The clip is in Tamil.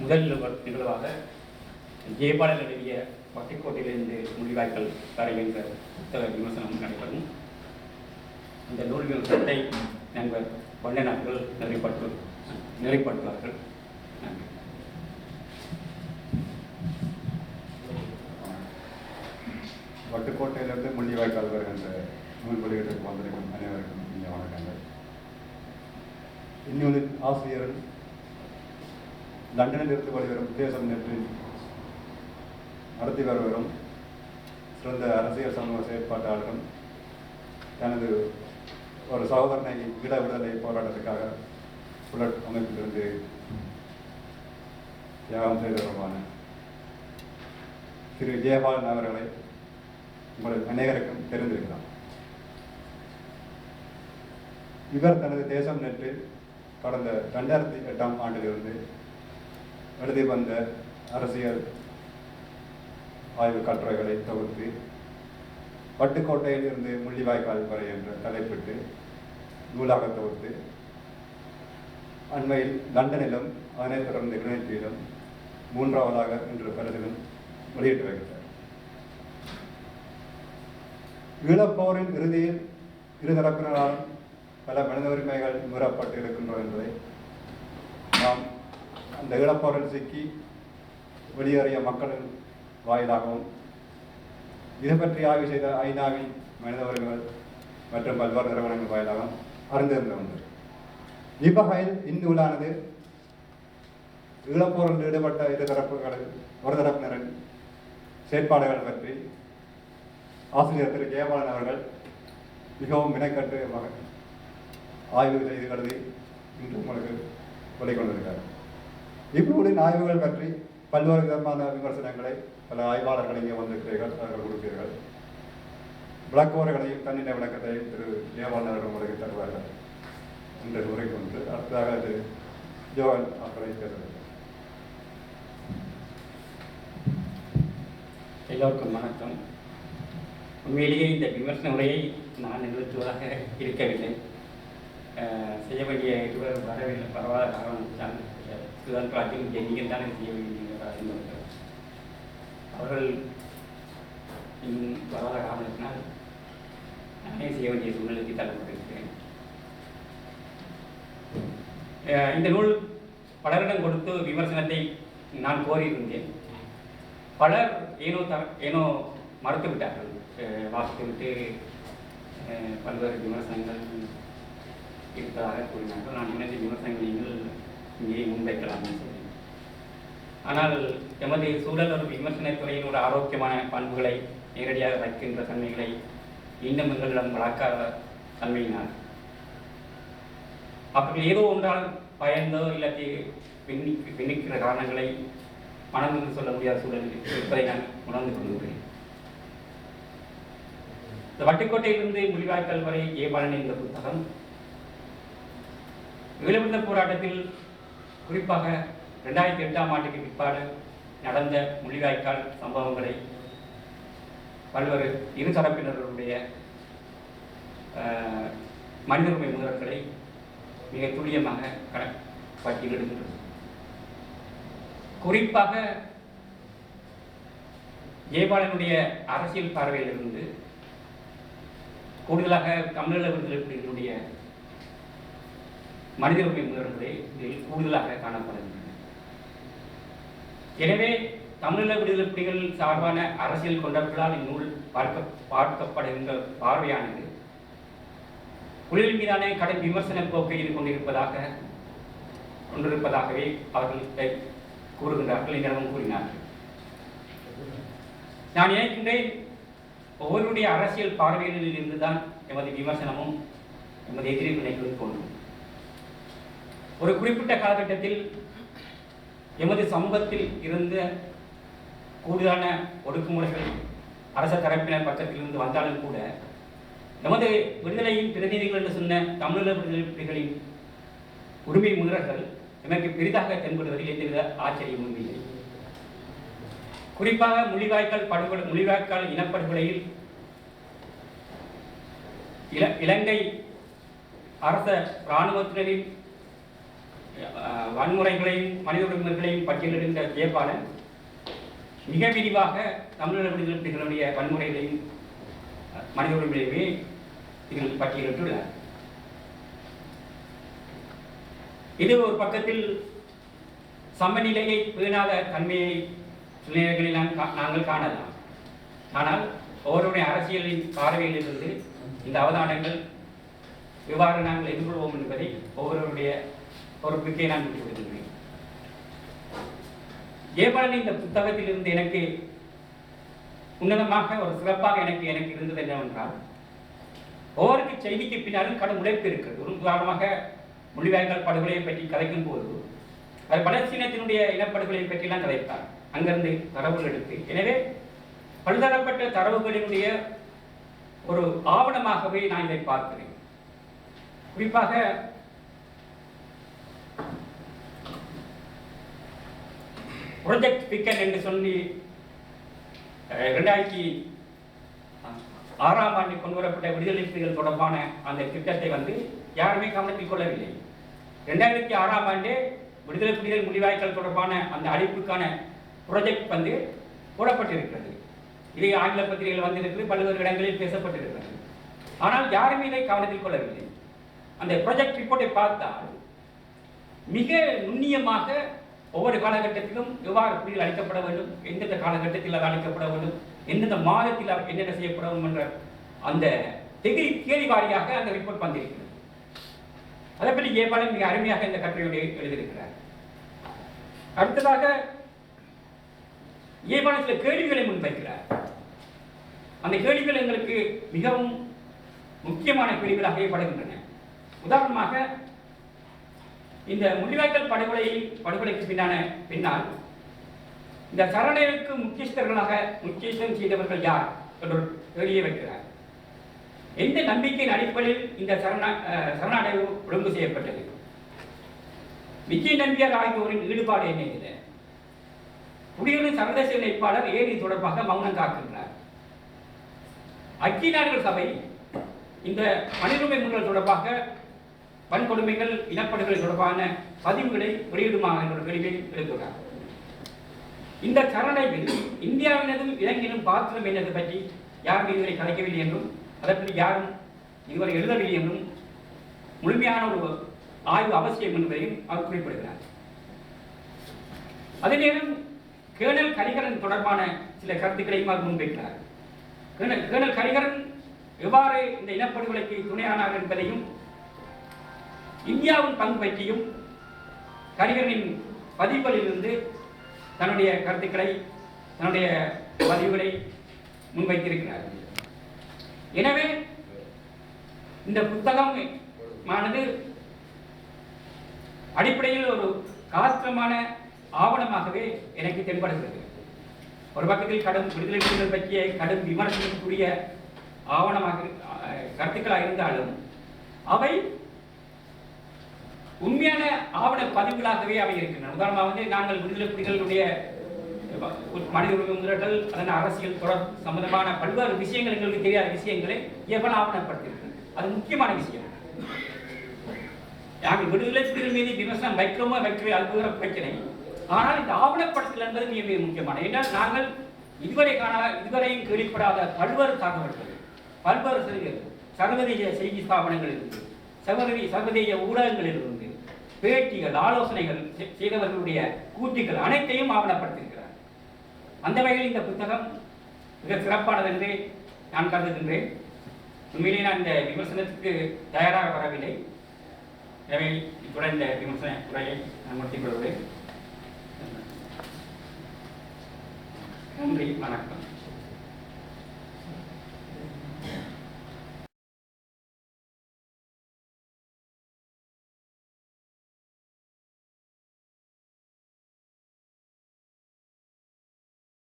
முதல் நிகழ்வாக ஜெயபாலன் எழுதிய வட்டிக்கோட்டையிலிருந்து முடிவாய்க்கள் வரை என்ற புத்தக விமர்சனம் நடைபெறும். அந்த நூல் விமர்சனத்தை நண்பர் வண்ணன் அவர்கள் நிறைப்பட்டு நிறைப்படுத்துவார்கள். நன்றி. பட்டுக்கோட்டையிலிருந்து முள்ளிவாய்க்கால் வருகின்ற நூல் வெளியீட்டுக்கு வந்திருக்கும் அனைவருக்கும் இங்கே வணக்கங்கள். இந்நூலின் ஆசிரியர் லண்டனில் இருந்து வெளிவரும் உத்தேசம் நேற்று நடத்தி வருவரும் சிறந்த அரசியல் சமூக செயற்பாட்டாளரும் தனது ஒரு சகோதரனை இட விடுதலை போராட்டத்துக்காக புலட் அமைப்பிலிருந்து தியாகம் செய்தவருமான திரு ஜெயபாலன் அவர்களை உங்கள் அநேகருக்கும் தெரிந்திருக்கலாம். இவர் தனது தேசம் நேற்று கடந்த ரெண்டாயிரத்தி எட்டாம் ஆண்டிலிருந்து எழுதி வந்த அரசியல் ஆய்வு கட்டுரைகளை தொகுத்து பட்டுக்கோட்டையிலிருந்து முள்ளிவாய்க்கால் வரை என்ற தலைப்பிட்டு நூலாக தொகுத்து அண்மையில் லண்டனிலும் அதனைத் தொடர்ந்து கிரேட்டியிலும் மூன்றாவதாக இன்று பரிசிலும் வெளியிட்டு வருகிறார். ஈழப்போரின் இறுதியில் இருதரப்பினரால் பல மனித உரிமைகள் மீறப்பட்டு இருக்கின்றோம் என்பதை நாம் அந்த ஈழப்போரில் சிக்கி வெளியேறிய மக்களின் வாயிலாகவும் இது பற்றி ஆய்வு செய்த ஐநாவின் மனித உரிமைகள் மற்றும் பல்வேறு நிறுவனங்கள் வாயிலாகவும் அறிந்திருந்த ஒன்று இவ்வகையில் இந்நூலானது ஈழப்போரில் ஈடுபட்ட இரு தரப்புகளில் ஒரு தரப்பினரின் செயற்பாடுகள் பற்றி ஆசிரியர் திரு. ஜெயபாலன் அவர்கள் மிகவும் வினைக்கட்டு ஆய்வு செய்து கருதி இன்று உங்களுக்கு கொண்டிருக்கிறார் இப்படி ஆய்வுகள் பற்றி பல்வேறு விதமான விமர்சனங்களை பல ஆய்வாளர்கள் இங்கே வந்திருக்கிறீர்கள் அவர்கள் கொடுப்பீர்கள். விளக்குவர்களையும் தன்னிலை விளக்கத்தையும் திரு ஜெயபாலன் அவர்கள் உங்களுக்கு தருவார்கள். உரை கொண்டு அடுத்ததாக அது ஜோகன் அவர்களை பேசுகிறார் எல்லோருக்கும் வணக்கம். உண்மையிலேயே இந்த விமர்சன உரையை நான் நிகழ்த்துவதாக இருக்கவில்லை. செய்ய வேண்டிய இருவர் வரவில்லை. பரவாயில்ல காரணம் தான் சுதான் பிராட்டியும் ஜென்னியும் தான் செய்ய வேண்டிய இருந்தவர்கள் அவர்கள் இன்னும் வராத காரணத்தினால் நானே செய்ய வேண்டிய சூழ்நிலைக்கு தள்ளப்பட்டிருக்கிறேன் இந்த நூல் பலரிடம் கொடுத்து விமர்சனத்தை நான் கோரியிருந்தேன். பலர் ஏனோ த ஏனோ மறுத்து விட்டார்கள். வாசித்து விட்டு பல்வேறு விமர்சனங்கள் இருப்பதாக கூறினார்கள். நான் இணைந்த விமர்சனங்கள் நீங்கள் இங்கே முன்வைக்கலாம்னு சொல்லி. ஆனால் எமது சூழல் ஒரு விமர்சனத் ஒரு ஆரோக்கியமான பண்புகளை நேரடியாக வைக்கின்ற தன்மைகளை இன்னும் எங்களிடம் வளர்க்காத தன்மையினார் அவர்கள் ஏதோ ஒன்றால் பயந்தோ இல்லாட்டி விண்ணி விண்ணிக்கிற காரணங்களை மனதில் சொல்ல முடியாத சூழலில் இருப்பதை நான் உணர்ந்து கொள்கிறேன் இந்த வட்டுக்கோட்டையிலிருந்து முடிவாய்க்கல் வரை ஏபாலன் என்ற புத்தகம் விளம்பர போராட்டத்தில் குறிப்பாக ரெண்டாயிரத்தி எட்டாம் ஆண்டுக்கு பிற்பாடு நடந்த முள்ளிவாய்க்கால் சம்பவங்களை பல்வேறு இருதரப்பினருடைய மனித உரிமை முதல்களை மிக துல்லியமாக கண பட்டியலிடுகின்றது குறிப்பாக ஜெயபாலனுடைய அரசியல் பார்வையிலிருந்து கூடுதலாக தமிழக விடுதலை புலிகளுடைய மனித உரிமை முதல்களே இதில் கூடுதலாக காணப்படுகின்றன. எனவே தமிழீழ விடுதலை புலிகள் சார்பான அரசியல் கொண்டவர்களால் இந்நூல் பார்க்க பார்க்கப்படுகின்ற பார்வையானது புலிகள் மீதான கடும் விமர்சன போக்கை இது கொண்டிருப்பதாக கொண்டிருப்பதாகவே அவர்கள் கூறுகின்றார்கள் என்னிடமும் கூறினார்கள். நான் நினைக்கின்றேன் ஒவ்வொருடைய அரசியல் பார்வைகளில் இருந்துதான் எமது விமர்சனமும் எமது எதிர்வினைகளும் தோன்றும். ஒரு குறிப்பிட்ட காலகட்டத்தில் எமது சமூகத்தில் இருந்த கூடுதலான ஒடுக்குமுறைகள் அரச தரப்பினர் பக்கத்திலிருந்து வந்தாலும் கூட எமது விடுதலையின் பிரதிநிதிகள் என்று சொன்ன தமிழர் விடுதலை புலிகளின் உரிமை முன்னர்கள் எமக்கு பெரிதாக தென்படுவதில் எந்தவித ஆச்சரியமும் இல்லை. குறிப்பாக முள்ளிவாய்க்கால் படுகொலை முள்ளிவாய்க்கால் இனப்படுகொலையில் இல இலங்கை அரச இராணுவத்தினரின் வன்முறைகளையும் மனித உரிமைகளையும் பட்டியலிடுகின்ற ஜெயபாலன் மிக விரிவாக தமிழக விடுதலைகளுடைய வன்முறைகளையும் மனித உரிமைகளையுமே இதில் பட்டியலிட்டுள்ளார். இது ஒரு பக்கத்தில் சமநிலையை பேணாத தன்மையை சில நாம் கா- நாங்கள் காணலாம். ஆனால் அவருடைய அரசியலின் பார்வையிலிருந்து இந்த அவதானங்கள் எவ்வாறு நாங்கள் எதிர்கொள்வோம் என்பதை ஒவ்வொருவருடைய பொறுப்புக்கே நான் விட்டு விடுகின்றேன் ஜெயபாலன் இந்த புத்தகத்திலிருந்து எனக்கு உன்னதமாக ஒரு சிறப்பாக எனக்கு எனக்கு இருந்தது என்னவென்றால் ஒவ்வொருக்கு செய்திக்கு பின்னாலும் கடும் உழைப்பு இருக்கிறது. ஒரு உதாரணமாக மொழிவாய்க்கால் படுகொலையை பற்றி கதைக்கும் போது அது பலஸ்தீனத்தினுடைய இனப்படுகொலையை பற்றிலாம் கதைத்தார். அங்கிருந்து தரவுகள் எடுத்து எனவே பல்தரப்பட்ட தரவுகளினுடைய ஒரு ஆவணமாகவே நான் இதை பார்க்கிறேன். குறிப்பாக ப்ரொஜெக்ட் பிக்கன் என்று சொல்லி ரெண்டாயிரத்தி ஆறாம் ஆண்டு கொண்டு வரப்பட்ட விடுதலை புலிகள் தொடர்பான அந்த திட்டத்தை வந்து யாருமே கவனத்தில் கொள்ளவில்லை. ரெண்டாயிரத்தி ஆறாம் ஆண்டு விடுதலை புலிகள் முடிவாய்க்கள் தொடர்பான அந்த அழைப்புக்கான ப்ரொஜெக்ட் வந்து போடப்பட்டிருக்கிறது. இது ஆங்கில பத்திரிகைகள் வந்திருக்கிறது பல்வேறு இடங்களில் பேசப்பட்டிருக்கிறது. ஆனால் யாருமே இதை கவனத்தில் கொள்ளவில்லை. அந்த ப்ரொஜெக்ட் ரிப்போர்ட்டை பார்த்தால் மிக நுண்ணியமாக ஒவ்வொரு காலகட்டத்திலும் எவ்வாறு புலிகள் அளிக்கப்பட வேண்டும்? எந்தெந்த காலகட்டத்தில் அது அளிக்கப்பட வேண்டும்? எந்தெந்த மாதத்தில் என்னென்ன செய்யப்பட வேண்டும் என்ற அந்த தெகிரி கேள்வி வாரியாக அந்த ரிப்போர்ட் வந்திருக்கிறது. அதை பற்றி ஏபாலன் மிக அருமையாக இந்த கட்டுரையோடு எழுதியிருக்கிறார். அடுத்ததாக ஏபாலன் சில கேள்விகளை முன்வைக்கிறார். அந்த கேள்விகள் எங்களுக்கு மிகவும் முக்கியமான கேள்விகளாகவே படுகின்றன. உதாரணமாக இந்த முள்ளிவாய்க்கல் படுகொலை படுகொலைக்கு பின்னான பின்னால் இந்த சரணைகளுக்கு முக்கியஸ்தர்களாக முக்கியஸ்தம் செய்தவர்கள் யார் என்று ஒரு வைக்கிறார். எந்த நம்பிக்கையின் அடிப்படையில் இந்த சரண அஹ், ஒழுங்கு செய்யப்பட்டது? விக்கி நம்பியார் ஆகியோரின் ஈடுபாடு என்ன இதில் குடியுரிமை சர்வதேச இணைப்பாளர் ஏன் தொடர்பாக மௌனம் காக்கின்றார். ஐக்கிய நாடுகள் சபை இந்த மனிதஉரிமை முன்னல் தொடர்பாக வன்கொடுமைகள் இனப்படுகொலை தொடர்பான பதிவுகளை வெளியிடுமா என்ற கேள்வியை எழுப்புகிறார் இந்த சரணையில் இந்தியாவினதும் இலங்கையிலும் பாத்திரம் என்னது பற்றி யாரும் இதுவரை கலைக்கவில்லை என்றும் அதை பற்றி யாரும் இதுவரை எழுதவில்லை என்றும் முழுமையான ஒரு ஆய்வு அவசியம் என்பதையும் அவர் குறிப்பிடுகிறார். அதே நேரம் கேணல் கரிகரன் தொடர்பான சில கருத்துக்களையும் அவர் முன்வைக்கிறார். கேணல் கேணல் கரிகரன் எவ்வாறு இந்த இனப்படுகொலைக்கு துணையானார் என்பதையும் இந்தியாவின் பங்கு பற்றியும் கரிகரனின் பதிவுகளிலிருந்து தன்னுடைய கருத்துக்களை தன்னுடைய பதிவுகளை முன்வைத்திருக்கிறார். எனவே இந்த புத்தகம் ஆனது அடிப்படையில் ஒரு காத்திரமான ஆவணமாகவே எனக்கு தென்படுகிறது. ஒரு பக்கத்தில் கடும் விடுதலை புலிகள் பற்றிய கடும் விமர்சனத்துக்குரிய ஆவணமாக கருத்துக்களாக இருந்தாலும் அவை உண்மையான ஆவண பதிவுகளாகவே அவை இருக்கின்றன. உதாரணமாக வந்து நாங்கள் விடுதலை புலிகளுடைய மனித உரிமை முறைகள் அதன் அரசியல் தொடர் சம்பந்தமான பல்வேறு விஷயங்கள் எங்களுக்கு தெரியாத விஷயங்களை எவ்வளவு ஆவணப்படுத்தியிருக்கு அது முக்கியமான விஷயம். நாங்கள் விடுதலை புலிகள் மீது விமர்சனம் வைக்கிறோமோ வைக்கவே அது பிரச்சனை. ஆனால் இந்த ஆவணப்படுத்தல் என்பது மிக மிக முக்கியமான. ஏன்னால் நாங்கள் இதுவரை காண இதுவரையும் கேள்விப்படாத பல்வேறு தகவல்கள் பல்வேறு செய்திகள் சர்வதேச செய்தி ஸ்தாபனங்களில் இருந்து சர்வதேச சர்வதேச ஊடகங்களிலிருந்து பேட்டிகள் ஆலோசனைகள் செ- செய்தவர்களுடைய கூற்றுகள் அனைத்தையும் ஆவணப்படுத்தியிருக்கிறார். அந்த வகையில் இந்த புத்தகம் மிக சிறப்பானது என்று நான் கருதுகின்றேன். உண்மையிலே நான் இந்த விமர்சனத்துக்கு தயாராக வரவில்லை. எனவே இத்துடன் இந்த விமர்சன உரையை நான் முடித்துக் கொள்கிறேன். நன்றி வணக்கம்.